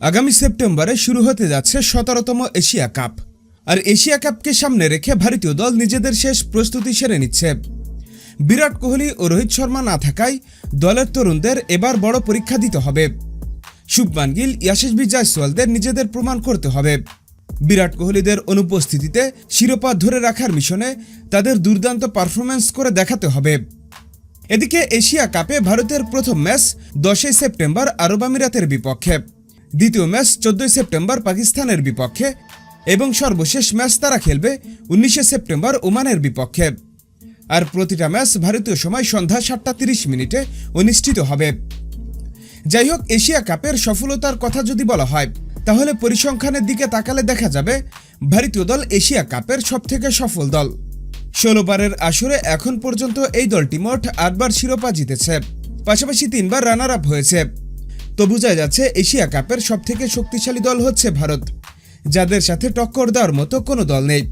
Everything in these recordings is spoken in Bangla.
আগামী সেপ্টেম্বরে শুরু হতে যাচ্ছে সতেরোতম এশিয়া কাপ। আর এশিয়া কাপকে সামনে রেখে ভারতীয় দল নিজেদের শেষ প্রস্তুতি সেরে নিচ্ছে। বিরাট কোহলি ও রোহিত শর্মা না থাকায় দলের তরুণদের এবার বড় পরীক্ষা দিতে হবে। শুভমান গিল ইয়াশিসবি জয়সওয়ালদের নিজেদের প্রমাণ করতে হবে। বিরাট কোহলিদের অনুপস্থিতিতে শিরোপা ধরে রাখার মিশনে তাদের দুর্দান্ত পারফরম্যান্স করে দেখাতে হবে। এদিকে এশিয়া কাপে ভারতের প্রথম ম্যাচ দশই সেপ্টেম্বর আরব আমিরাতের বিপক্ষে। দ্বিতীয় ম্যাচ চোদ্দই সেপ্টেম্বর পাকিস্তানের বিপক্ষে এবং সর্বশেষ ম্যাচ তারা খেলবে উনিশে সেপ্টেম্বর ওমানের বিপক্ষে। আর প্রতিটা ম্যাচ ভারতীয় সময় সন্ধ্যা সাতটা তিরিশ মিনিটে অনুষ্ঠিত হবে। যাই হোক, এশিয়া কাপের সফলতার কথা যদি বলা হয়, তাহলে পরিসংখ্যানের দিকে তাকালে দেখা যাবে ভারতীয় দল এশিয়া কাপের সবথেকে সফল দল। ষোলোবারের আসরে এখন পর্যন্ত এই দলটি মোট আটবার শিরোপা জিতেছে। পাশাপাশি তিনবার রানার আপ হয়েছে। তো বোঝা যাচ্ছে এশিয়া কাপের সবথেকে শক্তিশালী দল হচ্ছে ভারত, যাদের সাথে টক্কর দেওয়ার মতো কোনো দল নেই।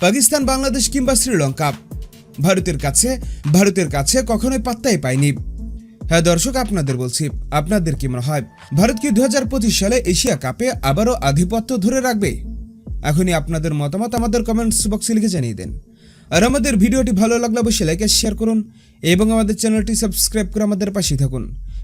পাকিস্তান, বাংলাদেশ কিংবা শ্রীলঙ্কা। ভারতের কাছে ভারতের কাছে কখনোই পাত্তাই পায়নি। হ্যাঁ দর্শক, আপনাদের বলছি, আপনাদের কি মনে হয়, ভারত কি দু হাজার পঁচিশ সালে এশিয়া কাপে আবারও আধিপত্য ধরে রাখবে? এখনই আপনাদের মতামত আমাদের কমেন্টস বক্সে লিখে জানিয়ে দেন। আর আমাদের ভিডিওটি ভালো লাগলে অবশ্যই লাইক শেয়ার করুন এবং আমাদের চ্যানেলটি সাবস্ক্রাইব করে আমাদের পাশেই থাকুন।